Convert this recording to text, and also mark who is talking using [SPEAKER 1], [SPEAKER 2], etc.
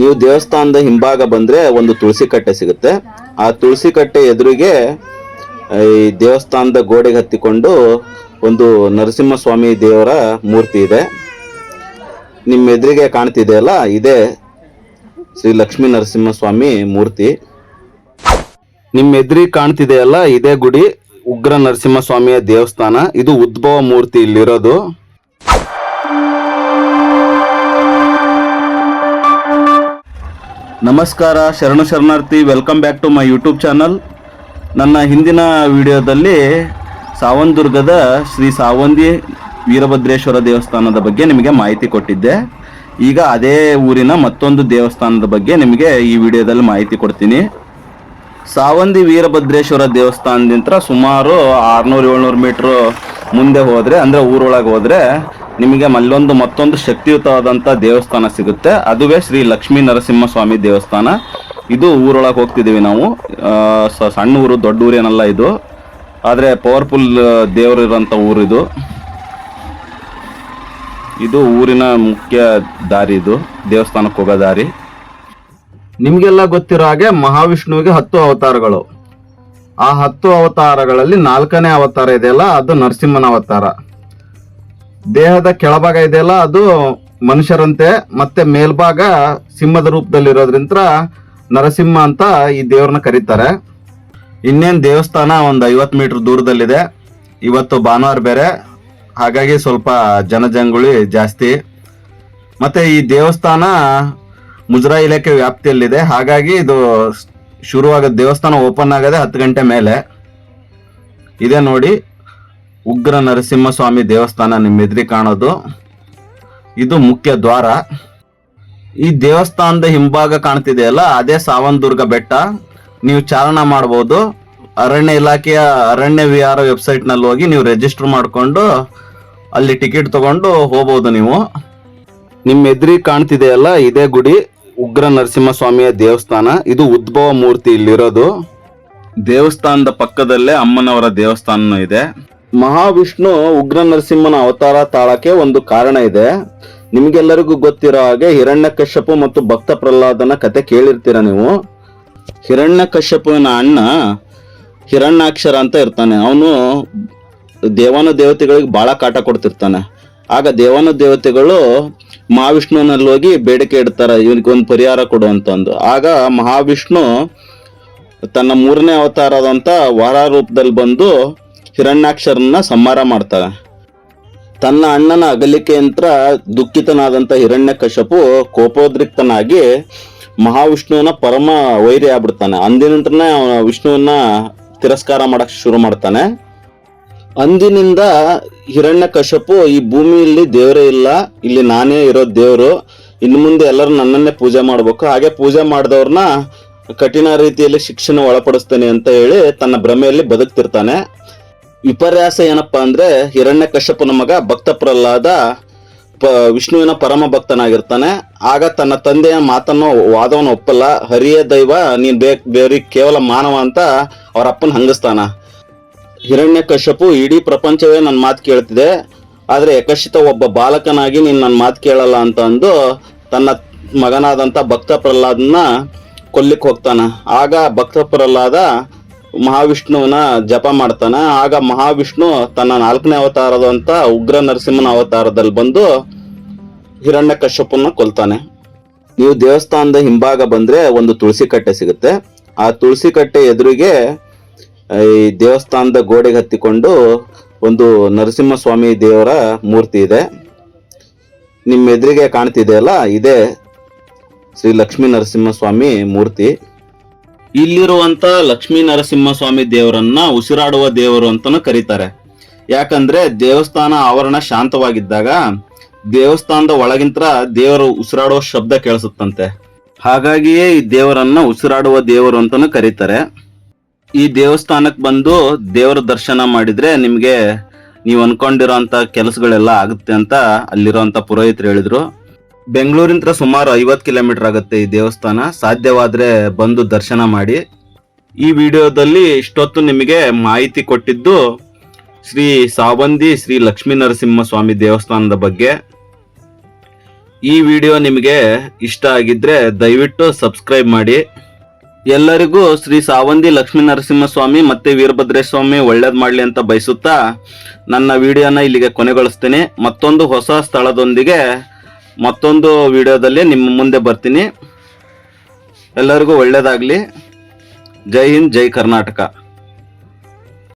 [SPEAKER 1] ನೀವು ದೇವಸ್ಥಾನದ ಹಿಂಭಾಗ ಬಂದರೆ ಒಂದು ತುಳಸಿ ಕಟ್ಟೆ ಸಿಗುತ್ತೆ. ಆ ತುಳಸಿ ಕಟ್ಟೆ ಎದುರಿಗೆ, ಈ ದೇವಸ್ಥಾನದ ಗೋಡೆಗೆ ಹತ್ತಿಕೊಂಡು ಒಂದು ನರಸಿಂಹಸ್ವಾಮಿ ದೇವರ ಮೂರ್ತಿ ಇದೆ. ನಿಮ್ಮ ಎದುರಿಗೆ ಕಾಣ್ತಿದೆಯಲ್ಲ ಇದೇ ಶ್ರೀ ಲಕ್ಷ್ಮೀ ನರಸಿಂಹಸ್ವಾಮಿ ಮೂರ್ತಿ. ನಿಮ್ಮ ಎದುರಿಗೆ ಕಾಣ್ತಿದೆಯಲ್ಲ ಇದೇ ಗುಡಿ ಉಗ್ರ ನರಸಿಂಹಸ್ವಾಮಿಯ ದೇವಸ್ಥಾನ. ಇದು ಉದ್ಭವ ಮೂರ್ತಿ ಇಲ್ಲಿರೋದು. ನಮಸ್ಕಾರ, ಶರಣು ಶರಣಾರ್ಥಿ. Welcome back to my YouTube channel ನನ್ನ ಹಿಂದಿನ ವಿಡಿಯೋದಲ್ಲಿ ಸಾವಂದುರ್ಗದ ಶ್ರೀ ಸಾವಂದಿ ವೀರಭದ್ರೇಶ್ವರ ದೇವಸ್ಥಾನದ ಬಗ್ಗೆ ನಿಮಗೆ ಮಾಹಿತಿ ಕೊಟ್ಟಿದ್ದೆ. ಈಗ ಅದೇ ಊರಿನ ಮತ್ತೊಂದು ದೇವಸ್ಥಾನದ ಬಗ್ಗೆ ನಿಮಗೆ ಈ ವಿಡಿಯೋದಲ್ಲಿ ಮಾಹಿತಿ ಕೊಡ್ತೀನಿ. ಸಾವಂದಿ ವೀರಭದ್ರೇಶ್ವರ ದೇವಸ್ಥಾನದಿಂದ ಸುಮಾರು ಆರ್ನೂರು ಏಳ್ನೂರು ಮೀಟ್ರ್ ಮುಂದೆ ಹೋದರೆ, ಅಂದರೆ ಊರೊಳಗೆ ಹೋದರೆ ನಿಮಗೆ ಮಲ್ಲೊಂದು ಮತ್ತೊಂದು ಶಕ್ತಿಯುತವಾದಂಥ ದೇವಸ್ಥಾನ ಸಿಗುತ್ತೆ. ಅದುವೇ ಶ್ರೀ ಲಕ್ಷ್ಮೀ ನರಸಿಂಹಸ್ವಾಮಿ ದೇವಸ್ಥಾನ. ಇದು ಊರೊಳಗೆ ಹೋಗ್ತಿದ್ದೀವಿ ನಾವು. ಸಣ್ಣ ಊರು, ದೊಡ್ಡ ಊರೇನಲ್ಲ ಇದು. ಆದರೆ ಪವರ್ಫುಲ್ ದೇವರು ಇರೋಂಥ ಊರು ಇದು. ಇದು ಊರಿನ ಮುಖ್ಯ ದಾರಿ ಇದು. ದೇವಸ್ಥಾನಕ್ಕೆ ಹೋಗೋ ದಾರಿ. ನಿಮಗೆಲ್ಲ ಗೊತ್ತಿರೋ ಹಾಗೆ ಮಹಾವಿಷ್ಣುವಿಗೆ ಹತ್ತು ಅವತಾರಗಳು. ಆ ಹತ್ತು ಅವತಾರಗಳಲ್ಲಿ ನಾಲ್ಕನೇ ಅವತಾರ ಇದೆಯಲ್ಲ, ಅದು ನರಸಿಂಹನ ಅವತಾರ. ದೇಹದ ಕೆಳಭಾಗ ಇದೆಯಲ್ಲ, ಅದು ಮನುಷ್ಯರಂತೆ, ಮತ್ತೆ ಮೇಲ್ಭಾಗ ಸಿಂಹದ ರೂಪದಲ್ಲಿರೋದ್ರಿಂದ ನರಸಿಂಹ ಅಂತ ಈ ದೇವ್ರನ್ನ ಕರೀತಾರೆ. ಇನ್ನೇನು ದೇವಸ್ಥಾನ ಒಂದು ಐವತ್ತು ಮೀಟರ್ ದೂರದಲ್ಲಿದೆ. ಇವತ್ತು ಭಾನುವಾರ ಬೇರೆ. ಹಾಗಾಗಿ ಸ್ವಲ್ಪ ಜನಜಂಗುಳಿ ಜಾಸ್ತಿ. ಮತ್ತೆ ಈ ದೇವಸ್ಥಾನ ಮುಜರಾಯಿ ಇಲಾಖೆ ವ್ಯಾಪ್ತಿಯಲ್ಲಿದೆ. ಹಾಗಾಗಿ ಇದು ಶುರುವಾಗ ದೇವಸ್ಥಾನ ಓಪನ್ ಆಗದೆ ಹತ್ತು ಗಂಟೆ ಮೇಲೆ. ಇದೆ ನೋಡಿ. ಉಗ್ರ ನರಸಿಂಹಸ್ವಾಮಿ ದೇವಸ್ಥಾನ ನಿಮ್ಮ ಎದುರಿ ಕಾಣೋದು. ಇದು ಮುಖ್ಯ ದ್ವಾರ. ಈ ದೇವಸ್ಥಾನದ ಹಿಂಭಾಗ ಕಾಣ್ತಿದೆಯಲ್ಲ ಅದೇ ಸಾವಂದುರ್ಗ ಬೆಟ್ಟ. ನೀವು ಚಾರಣ ಮಾಡ್ಬೋದು. ಅರಣ್ಯ ಇಲಾಖೆಯ ಅರಣ್ಯ ವಿಹಾರ ವೆಬ್ಸೈಟ್ನಲ್ಲಿ ಹೋಗಿ ನೀವು ರಿಜಿಸ್ಟರ್ ಮಾಡಿಕೊಂಡು ಅಲ್ಲಿ ಟಿಕೆಟ್ ತಗೊಂಡು ಹೋಗ್ಬೋದು ನೀವು. ನಿಮ್ಮ ಎದುರಿ ಕಾಣ್ತಿದೆಯಲ್ಲ ಇದೇ ಗುಡಿ, ಉಗ್ರ ನರಸಿಂಹ ಸ್ವಾಮಿಯ ದೇವಸ್ಥಾನ. ಇದು ಉದ್ಭವ ಮೂರ್ತಿ ಇಲ್ಲಿರೋದು. ದೇವಸ್ಥಾನದ ಪಕ್ಕದಲ್ಲೇ ಅಮ್ಮನವರ ದೇವಸ್ಥಾನ ಇದೆ. ಮಹಾವಿಷ್ಣು ಉಗ್ರ ನರಸಿಂಹನ ಅವತಾರ ತಾಳಕ್ಕೆ ಒಂದು ಕಾರಣ ಇದೆ. ನಿಮಗೆಲ್ಲರಿಗೂ ಗೊತ್ತಿರೋ ಹಾಗೆ ಹಿರಣ್ಯಕಶ್ಯಪು ಮತ್ತು ಭಕ್ತ ಪ್ರಹ್ಲಾದನ ಕತೆ ಕೇಳಿರ್ತೀರ ನೀವು? ಹಿರಣ್ಯಕಶ್ಯಪುವಿನ ಅಣ್ಣ ಹಿರಣ್ಯಾಕ್ಷರ ಅಂತ ಇರ್ತಾನೆ. ಅವನು ದೇವಾನು ದೇವತೆಗಳಿಗೆ ಬಹಳ ಕಾಟ ಕೊಡ್ತಿರ್ತಾನೆ. ಆಗ ದೇವಾನು ದೇವತೆಗಳು ಮಹಾವಿಷ್ಣುವಿನಲ್ಲಿ ಹೋಗಿ ಬೇಡಿಕೆ ಇಡ್ತಾರೆ ಇವನಿಗೆ ಒಂದು ಪರಿಹಾರ ಕೊಡು ಅಂತಂದು ಆಗ ಮಹಾವಿಷ್ಣು ತನ್ನ ಮೂರನೇ ಅವತಾರದಂತ ವಾರ ರೂಪದಲ್ಲಿ ಬಂದು ಹಿರಣ್ಯಾಕ್ಷರನ್ನ ಸಂಹಾರ ಮಾಡ್ತಾಳೆ. ತನ್ನ ಅಣ್ಣನ ಅಗಲಿಕೆಯಂತ್ರ ದುಃಖಿತನಾದಂತ ಹಿರಣ್ಯಕಶಪು ಕೋಪೋದ್ರಿಕ್ತನಾಗಿ ಮಹಾವಿಷ್ಣುವಿನ ಪರಮ ವೈರಿ ಆಗ್ಬಿಡ್ತಾನೆ. ಅಂದಿನಂತ್ರನೇ ಅವನ ವಿಷ್ಣುವನ್ನ ತಿರಸ್ಕಾರ ಮಾಡಕ್ ಶುರು ಮಾಡ್ತಾನೆ. ಅಂದಿನಿಂದ ಹಿರಣ್ಯ ಕಶಪು ಈ ಭೂಮಿಯಲ್ಲಿ ದೇವರೇ ಇಲ್ಲ, ಇಲ್ಲಿ ನಾನೇ ಇರೋ ದೇವರು, ಇನ್ನು ಮುಂದೆ ಎಲ್ಲರೂ ನನ್ನನ್ನೇ ಪೂಜೆ ಮಾಡಬೇಕು. ಹಾಗೆ ಪೂಜೆ ಮಾಡಿದವ್ರನ್ನ ಕಠಿಣ ರೀತಿಯಲ್ಲಿ ಶಿಕ್ಷಣ ಒಳಪಡಿಸ್ತೇನೆ ಅಂತ ಹೇಳಿ ತನ್ನ ಭ್ರಮೆಯಲ್ಲಿ ಬದುಕ್ತಿರ್ತಾನೆ. ವಿಪರ್ಯಾಸ ಏನಪ್ಪ ಅಂದ್ರೆ ಹಿರಣ್ಯಕಶ್ಯಪನ ಮಗ ಭಕ್ತ ಪ್ರಹ್ಲಾದ ಪ, ವಿಷ್ಣುವಿನ ಪರಮ ಭಕ್ತನಾಗಿರ್ತಾನೆ. ಆಗ ತನ್ನ ತಂದೆಯ ಮಾತನ್ನು, ವಾದವನ್ನು ಒಪ್ಪಲ್ಲ. ಹರಿಯ ದೈವ, ನೀನ್ ಬೇಕ್ ಬೇರೆ ಕೇವಲ ಮಾನವ ಅಂತ ಅವರ ಅಪ್ಪನ ಹಿರಣ್ಯ ಕಶ್ಯಪು, ಇಡೀ ಪ್ರಪಂಚವೇ ನನ್ನ ಮಾತು ಕೇಳ್ತಿದೆ. ಆದ್ರೆ ಯಕಶಿತ ಒಬ್ಬ ಬಾಲಕನಾಗಿ ನೀನ್ ನನ್ನ ಮಾತು ಕೇಳಲ್ಲ ಅಂತ ಅಂದು ತನ್ನ ಮಗನಾದಂತ ಭಕ್ತ ಪ್ರಹ್ಲಾದ್ನ ಕೊಲ್ಲಿಕ್ ಹೋಗ್ತಾನ. ಆಗ ಭಕ್ತ ಪ್ರಹ್ಲಾದ ಮಹಾವಿಷ್ಣುವಿನ ಜಪ ಮಾಡ್ತಾನೆ. ಆಗ ಮಹಾವಿಷ್ಣು ತನ್ನ ನಾಲ್ಕನೇ ಅವತಾರದಂತ ಉಗ್ರ ನರಸಿಂಹನ ಅವತಾರದಲ್ಲಿ ಬಂದು ಹಿರಣ್ಯ ಕಶ್ಯಪನ್ನ ಕೊಲ್ತಾನೆ. ನೀವು ದೇವಸ್ಥಾನದ ಹಿಂಭಾಗ ಬಂದ್ರೆ ಒಂದು ತುಳಸಿ ಕಟ್ಟೆ ಸಿಗುತ್ತೆ. ಆ ತುಳಸಿ ಕಟ್ಟೆ ಎದುರಿಗೆ ಈ ದೇವಸ್ಥಾನದ ಗೋಡೆಗೆ ಹತ್ತಿಕೊಂಡು ಒಂದು ನರಸಿಂಹ ಸ್ವಾಮಿ ದೇವರ ಮೂರ್ತಿ ಇದೆ. ನಿಮ್ಮ ಎದುರಿಗೆ ಕಾಣ್ತಿದೆಯಲ್ಲ, ಇದೇ ಶ್ರೀ ಲಕ್ಷ್ಮೀ ನರಸಿಂಹಸ್ವಾಮಿ ಮೂರ್ತಿ. ಇಲ್ಲಿರುವಂತ ಲಕ್ಷ್ಮೀ ನರಸಿಂಹಸ್ವಾಮಿ ದೇವರನ್ನ ಉಸಿರಾಡುವ ದೇವರು ಅಂತಾನು ಕರೀತಾರೆ. ಯಾಕಂದ್ರೆ ದೇವಸ್ಥಾನ ಆವರಣ ಶಾಂತವಾಗಿದ್ದಾಗ ದೇವಸ್ಥಾನದ ಒಳಗಿಂತ ದೇವರು ಉಸಿರಾಡುವ ಶಬ್ದ ಕೇಳಿಸುತ್ತಂತೆ. ಹಾಗಾಗಿಯೇ ಈ ದೇವರನ್ನ ಉಸಿರಾಡುವ ದೇವರು ಅಂತಾನು ಕರೀತಾರೆ. ಈ ದೇವಸ್ಥಾನಕ್ಕೆ ಬಂದು ದೇವರ ದರ್ಶನ ಮಾಡಿದ್ರೆ ನಿಮಗೆ ನೀವು ಅನ್ಕೊಂಡಿರೋಂತ ಕೆಲಸಗಳೆಲ್ಲ ಆಗುತ್ತೆ ಅಂತ ಅಲ್ಲಿರೋಂತ ಪುರೋಹಿತರು ಹೇಳಿದ್ರು. ಬೆಂಗಳೂರಿಂದ ಸುಮಾರು ಐವತ್ತು ಕಿಲೋಮೀಟರ್ ಆಗುತ್ತೆ ಈ ದೇವಸ್ಥಾನ. ಸಾಧ್ಯವಾದರೆ ಬಂದು ದರ್ಶನ ಮಾಡಿ. ಈ ವಿಡಿಯೋದಲ್ಲಿ ಇಷ್ಟೊತ್ತು ನಿಮಗೆ ಮಾಹಿತಿ ಕೊಟ್ಟಿದ್ದು ಶ್ರೀ ಸಾವಂದಿ ಶ್ರೀ ಲಕ್ಷ್ಮೀನರಸಿಂಹ ಸ್ವಾಮಿ ದೇವಸ್ಥಾನದ ಬಗ್ಗೆ. ಈ ವಿಡಿಯೋ ನಿಮಗೆ ಇಷ್ಟ ಆಗಿದ್ದರೆ ದಯವಿಟ್ಟು ಸಬ್ಸ್ಕ್ರೈಬ್ ಮಾಡಿ. ಎಲ್ಲರಿಗೂ ಶ್ರೀ ಸಾವಂದಿ ಲಕ್ಷ್ಮೀನರಸಿಂಹ ಸ್ವಾಮಿ ಮತ್ತು ವೀರಭದ್ರೇಶ್ವಾಮಿ ಸ್ವಾಮಿ ಒಳ್ಳೇದು ಮಾಡಲಿ ಅಂತ ಬಯಸುತ್ತಾ ನನ್ನ ವಿಡಿಯೋನ ಇಲ್ಲಿಗೆ ಕೊನೆಗೊಳಿಸ್ತೀನಿ. ಮತ್ತೊಂದು ಹೊಸ ಸ್ಥಳದೊಂದಿಗೆ ಮತ್ತೊಂದು ವಿಡಿಯೋದಲ್ಲಿ ನಿಮ್ಮ ಮುಂದೆ ಬರ್ತೀನಿ. ಎಲ್ಲರಿಗೂ ಒಳ್ಳೆಯದಾಗಲಿ ಜೈ ಹಿಂದ್ ಜೈ ಕರ್ನಾಟಕ.